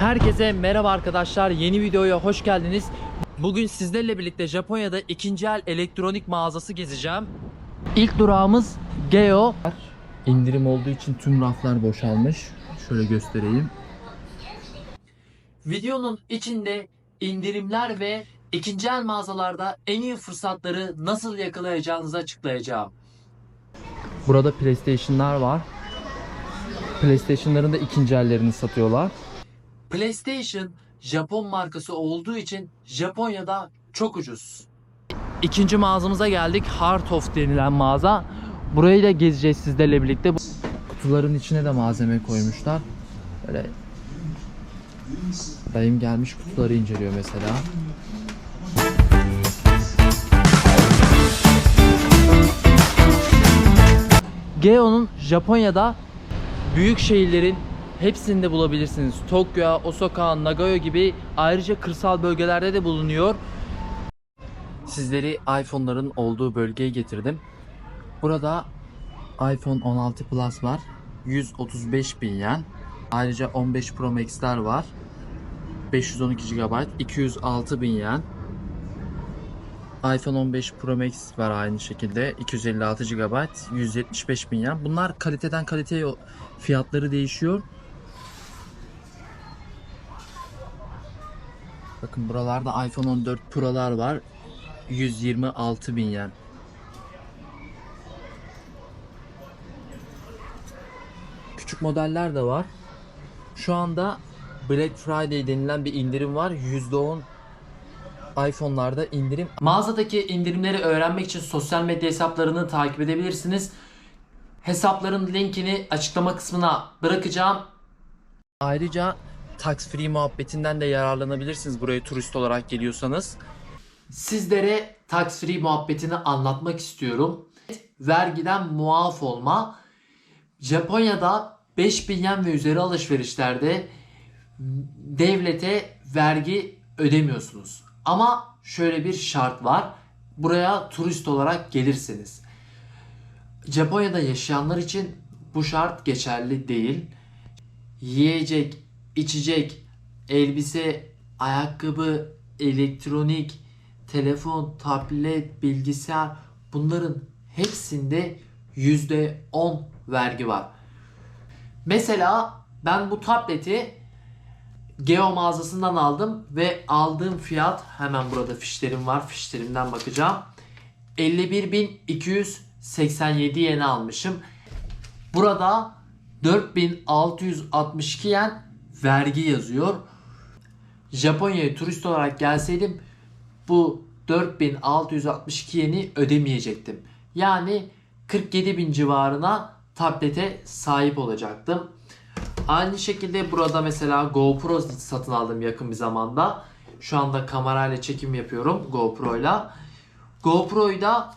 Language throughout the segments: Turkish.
Herkese merhaba arkadaşlar. Yeni videoya hoş geldiniz. Bugün sizlerle birlikte Japonya'da ikinci el elektronik mağazası gezeceğim. İlk durağımız Geo. İndirim olduğu için tüm raflar boşalmış. Şöyle göstereyim. Videonun içinde indirimler ve ikinci el mağazalarda en iyi fırsatları nasıl yakalayacağınızı açıklayacağım. Burada PlayStation'lar var. PlayStation'ların da ikinci ellerini satıyorlar. PlayStation Japon markası olduğu için Japonya'da çok ucuz. İkinci mağazamıza geldik. Heart of denilen mağaza. Burayı da gezeceğiz sizlerle birlikte. Kutuların içine de malzeme koymuşlar. Böyle Dayım gelmiş kutuları inceliyor mesela. Geo'nun Japonya'da büyük şehirlerin hepsinde bulabilirsiniz. Tokyo, Osaka, Nagoya gibi ayrıca kırsal bölgelerde de bulunuyor. Sizleri iPhone'ların olduğu bölgeye getirdim. Burada iPhone 16 Plus var. 135 bin yen. Ayrıca 15 Pro Max'ler var. 512 GB, 206 bin yen. iPhone 15 Pro Max var aynı şekilde 256 GB 175 bin yen. Bunlar kaliteden kaliteye fiyatları değişiyor. Bakın buralarda iPhone 14 Pro'lar var. 126 bin yen. Küçük modeller de var. Şu anda Black Friday denilen bir indirim var. %10 iPhone'larda indirim. Mağazadaki indirimleri öğrenmek için sosyal medya hesaplarını takip edebilirsiniz. Hesapların linkini açıklama kısmına bırakacağım. Ayrıca tax free muhabbetinden de yararlanabilirsiniz buraya turist olarak geliyorsanız. Sizlere tax free muhabbetini anlatmak istiyorum. Vergiden muaf olma. Japonya'da 5000 yen ve üzeri alışverişlerde devlete vergi ödemiyorsunuz. Ama şöyle bir şart var. Buraya turist olarak gelirseniz. Japonya'da yaşayanlar için bu şart geçerli değil. Yiyecek, içecek, elbise, ayakkabı, elektronik, telefon, tablet, bilgisayar bunların hepsinde %10 vergi var. Mesela ben bu tableti Geo mağazasından aldım ve aldığım fiyat hemen burada fişlerim var. Fişlerimden bakacağım. 51.287 yene almışım. Burada 4662 yen vergi yazıyor. Japonya'ya turist olarak gelseydim bu 4662 yeni ödemeyecektim. Yani 47 bin civarına tablete sahip olacaktım. Aynı şekilde burada mesela GoPro satın aldım yakın bir zamanda. Şu anda kamerayla çekim yapıyorum GoPro'yla. GoPro'yu da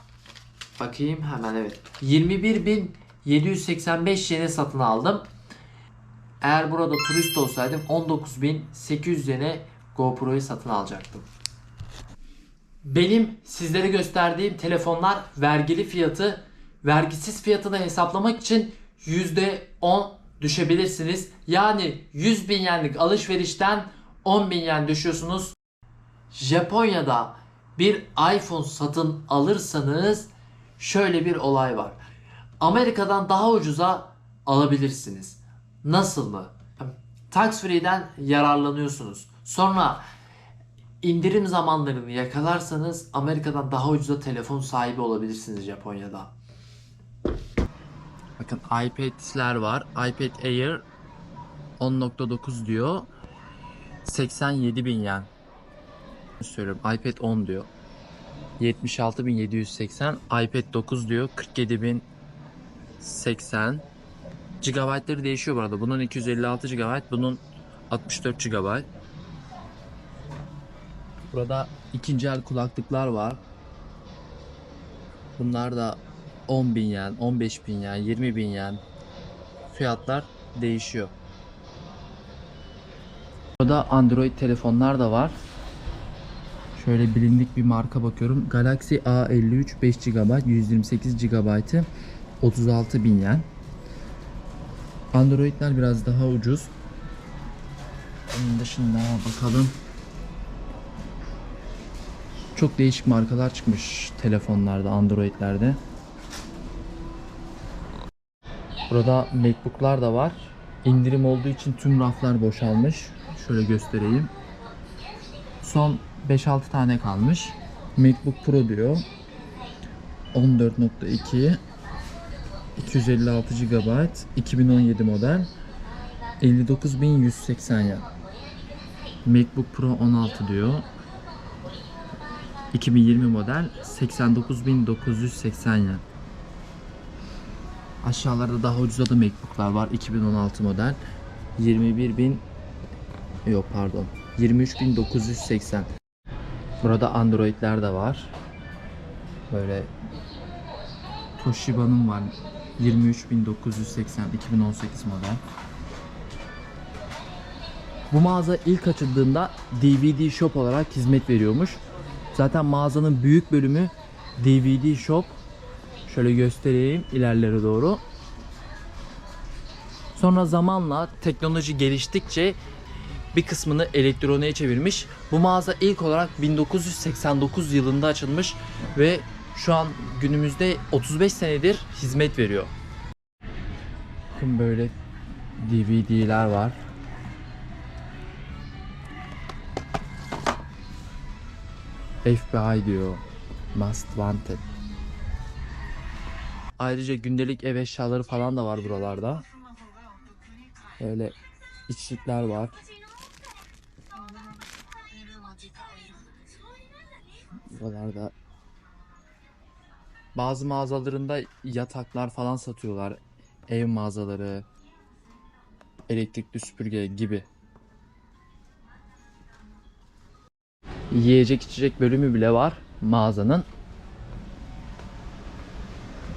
bakayım hemen evet. 21.785 yene satın aldım. Eğer burada turist olsaydım 19.800 yene GoPro'yu satın alacaktım. Benim sizlere gösterdiğim telefonlar vergili fiyatı vergisiz fiyatını hesaplamak için %10 düşebilirsiniz. Yani 100 bin yenlik alışverişten 10 bin yen düşüyorsunuz. Japonya'da bir iPhone satın alırsanız şöyle bir olay var. Amerika'dan daha ucuza alabilirsiniz. Nasıl mı? Tax free'den yararlanıyorsunuz. Sonra indirim zamanlarını yakalarsanız Amerika'dan daha ucuza telefon sahibi olabilirsiniz Japonya'da. Bakın iPad'ler var. iPad Air 10.9 diyor. 87 bin yen. Söylüyorum iPad 10 diyor. 76.780 iPad 9 diyor 47.080 GB'ları değişiyor bu arada. Bunun 256 GB, bunun 64 GB. Burada ikinci el kulaklıklar var. Bunlar da 10 bin yen, 15 bin yen, 20 bin yen. Fiyatlar değişiyor. Burada Android telefonlar da var. Şöyle bilindik bir marka bakıyorum. Galaxy A53 5 GB, 128 GB'ı 36 bin yen. Androidler biraz daha ucuz. Onun dışında bakalım. Çok değişik markalar çıkmış telefonlarda, Android'lerde. Burada MacBook'lar da var. İndirim olduğu için tüm raflar boşalmış. Şöyle göstereyim. Son 5-6 tane kalmış. MacBook Pro diyor. 14.2 256 GB 2017 model 59.180 yen. MacBook Pro 16 diyor. 2020 model 89.980 yen. Aşağılarda daha ucuza da MacBook'lar var. 2016 model 21.000 yok pardon 23.980. Burada Android'ler de var. Böyle Toshiba'nın var 23980 2018 model. Bu mağaza ilk açıldığında DVD shop olarak hizmet veriyormuş. Zaten mağazanın büyük bölümü DVD shop. Şöyle göstereyim ilerlere doğru. Sonra zamanla teknoloji geliştikçe bir kısmını elektroniğe çevirmiş. Bu mağaza ilk olarak 1989 yılında açılmış ve şu an günümüzde 35 senedir hizmet veriyor. Bakın böyle DVD'ler var. FBI diyor. Most Wanted. Ayrıca gündelik ev eşyaları falan da var buralarda. Böyle içlikler var. Buralarda bazı mağazalarında yataklar falan satıyorlar. Ev mağazaları, elektrikli süpürge gibi. Yiyecek içecek bölümü bile var mağazanın.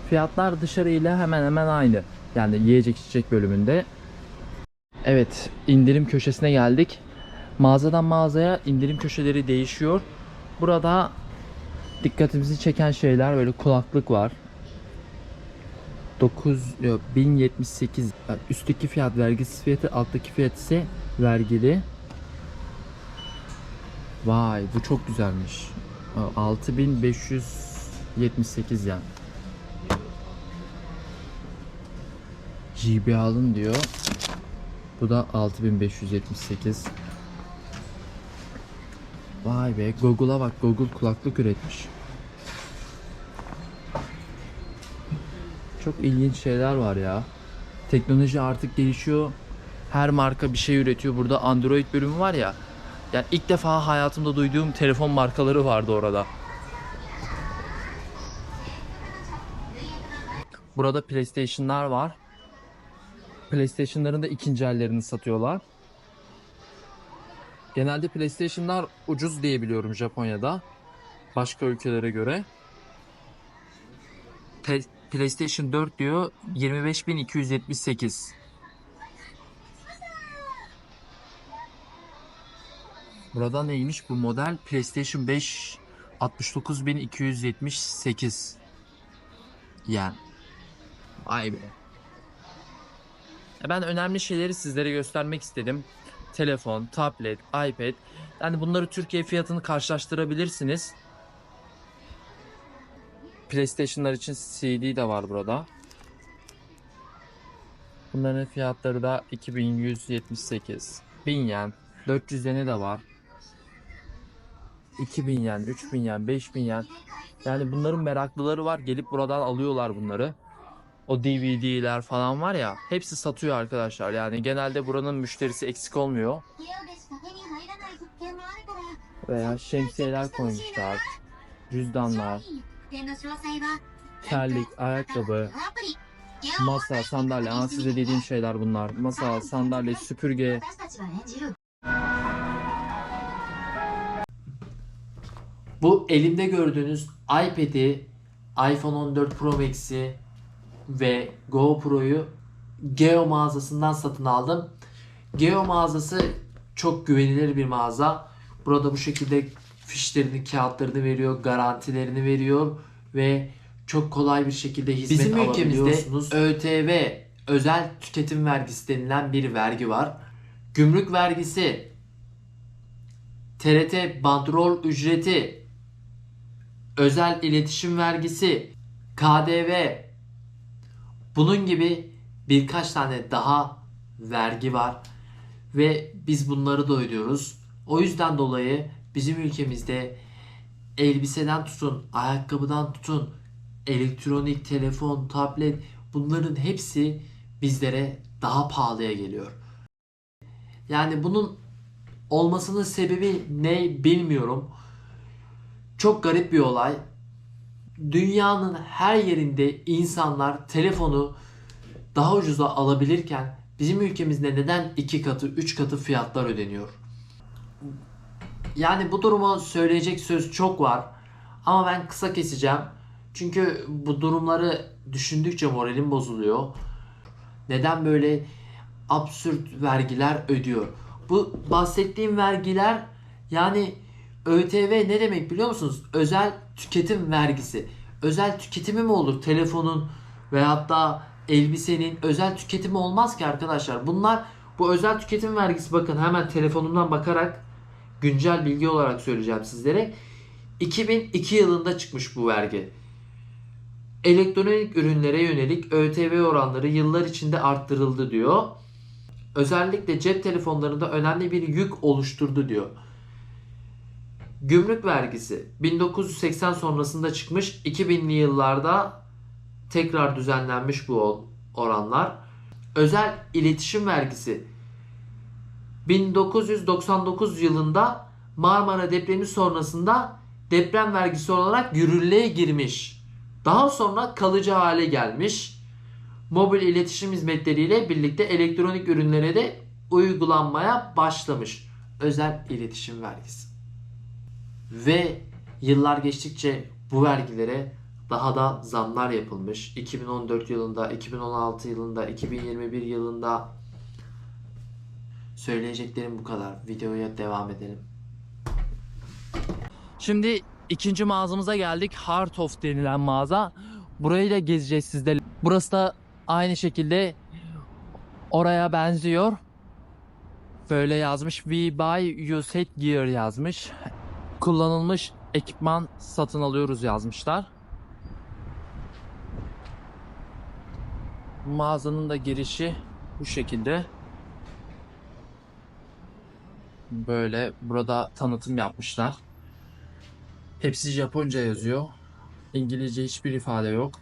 Fiyatlar dışarı ile hemen hemen aynı. Yani yiyecek içecek bölümünde. Evet, indirim köşesine geldik. Mağazadan mağazaya indirim köşeleri değişiyor. Burada dikkatimizi çeken şeyler böyle kulaklık var. 9 yok, 1078 yani üstteki fiyat vergisiz fiyatı alttaki fiyat ise vergili. Vay bu çok güzelmiş. 6578 yani. GB alın diyor. Bu da 6578. Vay be Google'a bak Google kulaklık üretmiş. Çok ilginç şeyler var ya. Teknoloji artık gelişiyor. Her marka bir şey üretiyor. Burada Android bölümü var ya. Yani ilk defa hayatımda duyduğum telefon markaları vardı orada. Burada PlayStation'lar var. PlayStation'ların da ikinci ellerini satıyorlar. Genelde PlayStation'lar ucuz diye biliyorum Japonya'da. Başka ülkelere göre. Pe- PlayStation 4 diyor 25.278. Burada neymiş bu model? PlayStation 5 69.278 yen. Vay be. Ben önemli şeyleri sizlere göstermek istedim. Telefon, tablet, iPad. Yani bunları Türkiye fiyatını karşılaştırabilirsiniz. PlayStation'lar için CD de var burada. Bunların fiyatları da 2178. 1000 yen. 400 yeni de var. 2000 yen, 3000 yen, 5000 yen. Yani bunların meraklıları var. Gelip buradan alıyorlar bunları. O DVD'ler falan var ya hepsi satıyor arkadaşlar. Yani genelde buranın müşterisi eksik olmuyor. Veya şemsiyeler koymuşlar. Cüzdanlar, terlik, ayakkabı, masa, sandalye. Aa, size dediğim şeyler bunlar. Masa, sandalye, süpürge. Bu elimde gördüğünüz iPad'i, iPhone 14 Pro Max'i ve GoPro'yu Geo mağazasından satın aldım. Geo mağazası çok güvenilir bir mağaza. Burada bu şekilde fişlerini, kağıtlarını veriyor, garantilerini veriyor ve çok kolay bir şekilde hizmet Bizim ülkemizde alabiliyorsunuz. ÖTV, özel tüketim vergisi denilen bir vergi var. gümrük vergisi, TRT bandrol ücreti, özel iletişim vergisi, KDV, bunun gibi birkaç tane daha vergi var ve biz bunları da ödüyoruz. O yüzden dolayı bizim ülkemizde elbiseden tutun, ayakkabıdan tutun, elektronik, telefon, tablet bunların hepsi bizlere daha pahalıya geliyor. Yani bunun olmasının sebebi ne bilmiyorum. Çok garip bir olay. Dünyanın her yerinde insanlar telefonu daha ucuza alabilirken bizim ülkemizde neden iki katı, üç katı fiyatlar ödeniyor? Yani bu duruma söyleyecek söz çok var. Ama ben kısa keseceğim. Çünkü bu durumları düşündükçe moralim bozuluyor. Neden böyle absürt vergiler ödüyor? Bu bahsettiğim vergiler yani ÖTV ne demek biliyor musunuz? Özel tüketim vergisi. Özel tüketimi mi olur telefonun veyahut da elbisenin özel tüketimi olmaz ki arkadaşlar. Bunlar bu özel tüketim vergisi bakın hemen telefonumdan bakarak güncel bilgi olarak söyleyeceğim sizlere. 2002 yılında çıkmış bu vergi. Elektronik ürünlere yönelik ÖTV oranları yıllar içinde arttırıldı diyor. Özellikle cep telefonlarında önemli bir yük oluşturdu diyor. Gümrük vergisi 1980 sonrasında çıkmış 2000'li yıllarda tekrar düzenlenmiş bu oranlar. Özel iletişim vergisi 1999 yılında Marmara depremi sonrasında deprem vergisi olarak yürürlüğe girmiş. Daha sonra kalıcı hale gelmiş. Mobil iletişim hizmetleriyle birlikte elektronik ürünlere de uygulanmaya başlamış. Özel iletişim vergisi. Ve yıllar geçtikçe bu vergilere daha da zamlar yapılmış. 2014 yılında, 2016 yılında, 2021 yılında söyleyeceklerim bu kadar. Videoya devam edelim. Şimdi ikinci mağazamıza geldik. Heart of denilen mağaza. Burayı da gezeceğiz sizde. Burası da aynı şekilde oraya benziyor. Böyle yazmış. We buy used gear yazmış. Kullanılmış ekipman satın alıyoruz yazmışlar. Mağazanın da girişi bu şekilde. Böyle burada tanıtım yapmışlar. Hepsi Japonca yazıyor. İngilizce hiçbir ifade yok.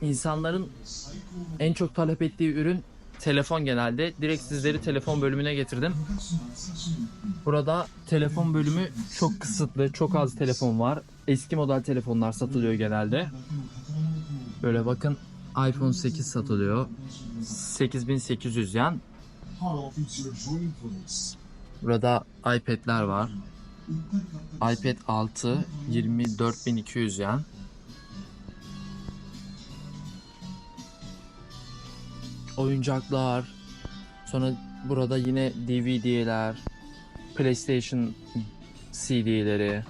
İnsanların en çok talep ettiği ürün telefon genelde. Direkt sizleri telefon bölümüne getirdim. Burada telefon bölümü çok kısıtlı. Çok az telefon var. Eski model telefonlar satılıyor genelde. Böyle bakın iPhone 8 satılıyor. 8800 yen. Burada iPad'ler var. iPad 6 24200 yen. Oyuncaklar. Sonra burada yine DVD'ler, PlayStation CD'leri.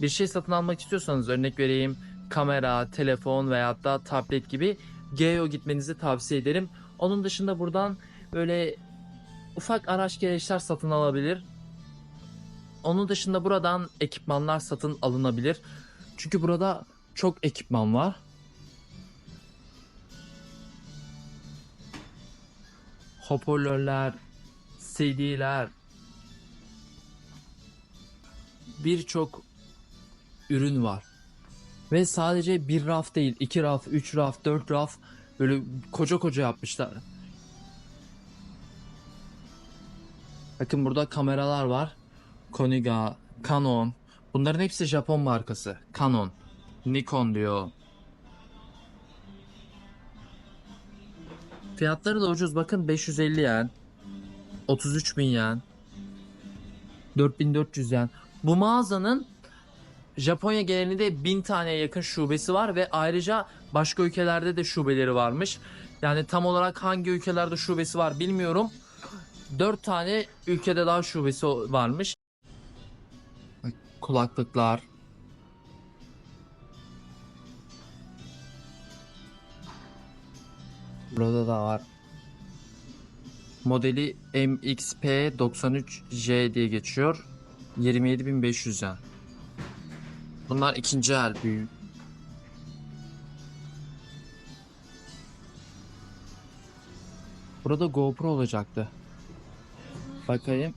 Bir şey satın almak istiyorsanız örnek vereyim kamera, telefon veyahut da tablet gibi Geo gitmenizi tavsiye ederim. Onun dışında buradan böyle ufak araç gereçler satın alabilir. Onun dışında buradan ekipmanlar satın alınabilir. Çünkü burada çok ekipman var. Hoparlörler, CD'ler, birçok ürün var. Ve sadece bir raf değil, iki raf, üç raf, dört raf böyle koca koca yapmışlar. Bakın burada kameralar var. Koniga, Canon. Bunların hepsi Japon markası. Canon, Nikon diyor. Fiyatları da ucuz. Bakın 550 yen. 33 bin yen. 4400 yen. Bu mağazanın Japonya genelinde 1000 taneye yakın şubesi var ve ayrıca başka ülkelerde de şubeleri varmış. Yani tam olarak hangi ülkelerde şubesi var bilmiyorum. 4 tane ülkede daha şubesi varmış. Kulaklıklar, Burada da var. Modeli MXP93J diye geçiyor. 27.500 yen. Bunlar ikinci el büyük. Burada GoPro olacaktı. Bakayım.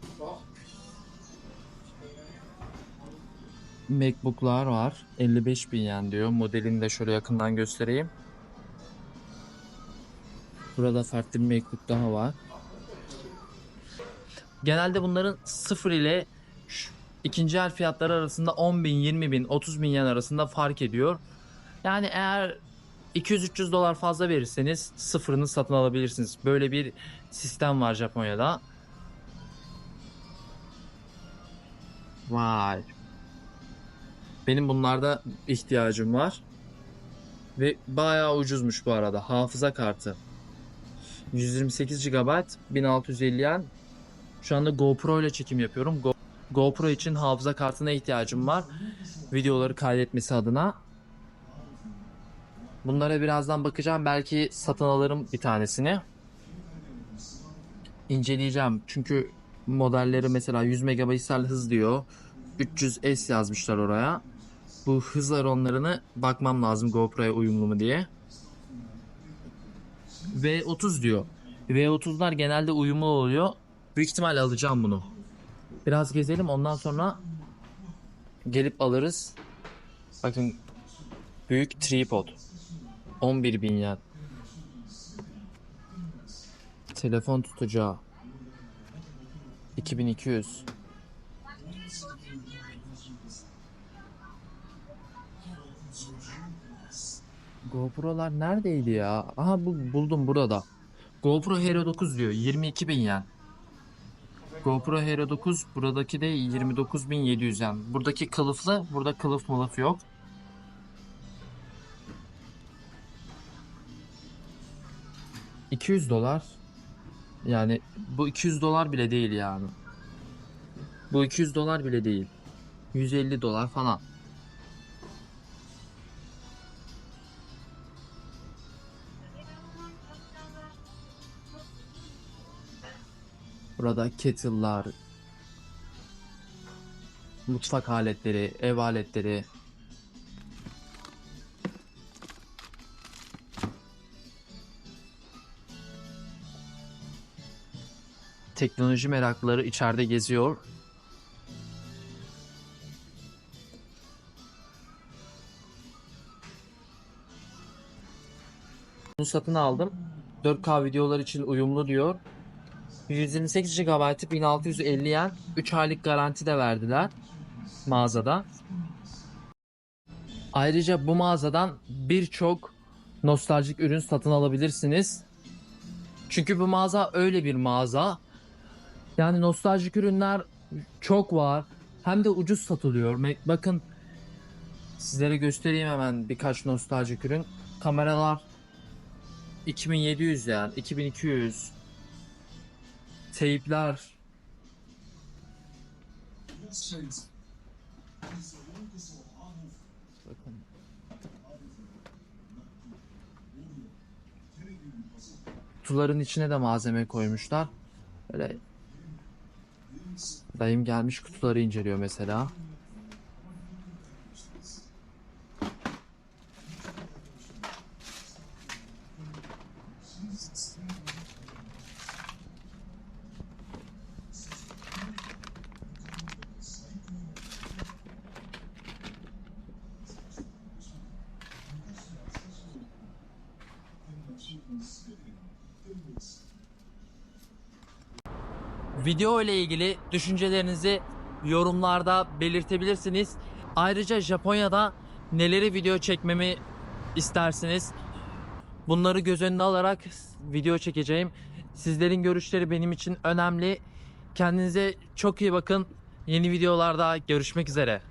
Macbook'lar var. 55 bin yen diyor. Modelini de şöyle yakından göstereyim. Burada farklı bir Macbook daha var. Genelde bunların sıfır ile şu ikinci el fiyatları arasında 10 bin, 20 bin, 30 bin yen arasında fark ediyor. Yani eğer 200-300 dolar fazla verirseniz sıfırını satın alabilirsiniz. Böyle bir sistem var Japonya'da. Vay. Benim bunlarda ihtiyacım var. Ve bayağı ucuzmuş bu arada. Hafıza kartı. 128 GB 1650 yen. Şu anda GoPro ile çekim yapıyorum. Go- GoPro için hafıza kartına ihtiyacım var. Videoları kaydetmesi adına. Bunlara birazdan bakacağım. Belki satın alırım bir tanesini. İnceleyeceğim. Çünkü modelleri mesela 100 MB'sel hız diyor. 300S yazmışlar oraya. Bu hız oranlarını bakmam lazım GoPro'ya uyumlu mu diye. V30 diyor. V30'lar genelde uyumlu oluyor. Büyük ihtimalle alacağım bunu. Biraz gezelim ondan sonra gelip alırız. Bakın büyük tripod. 11 bin yen. Telefon tutacağı. 2200. GoPro'lar neredeydi ya? Aha bu buldum burada. GoPro Hero 9 diyor. 22 bin yen. GoPro Hero 9 buradaki de 29.700 yen. Buradaki kılıflı, burada kılıf mılıf yok. ...200 dolar... ...yani bu 200 dolar bile değil yani. Bu 200 dolar bile değil. 150 dolar falan. Burada kettle'lar, mutfak aletleri, ev aletleri. Teknoloji meraklıları içeride geziyor. Bunu satın aldım. 4K videolar için uyumlu diyor. 128 GB 1650 yen 3 aylık garanti de verdiler mağazada. Ayrıca bu mağazadan birçok nostaljik ürün satın alabilirsiniz. Çünkü bu mağaza öyle bir mağaza. Yani nostaljik ürünler çok var. Hem de ucuz satılıyor. Bakın sizlere göstereyim hemen birkaç nostaljik ürün. Kameralar 2700 yani 2200 teypler. Bakın. Kutuların içine de malzeme koymuşlar. Böyle dayım gelmiş kutuları inceliyor mesela. Video ile ilgili düşüncelerinizi yorumlarda belirtebilirsiniz. Ayrıca Japonya'da neleri video çekmemi istersiniz? Bunları göz önüne alarak video çekeceğim. Sizlerin görüşleri benim için önemli. Kendinize çok iyi bakın. Yeni videolarda görüşmek üzere.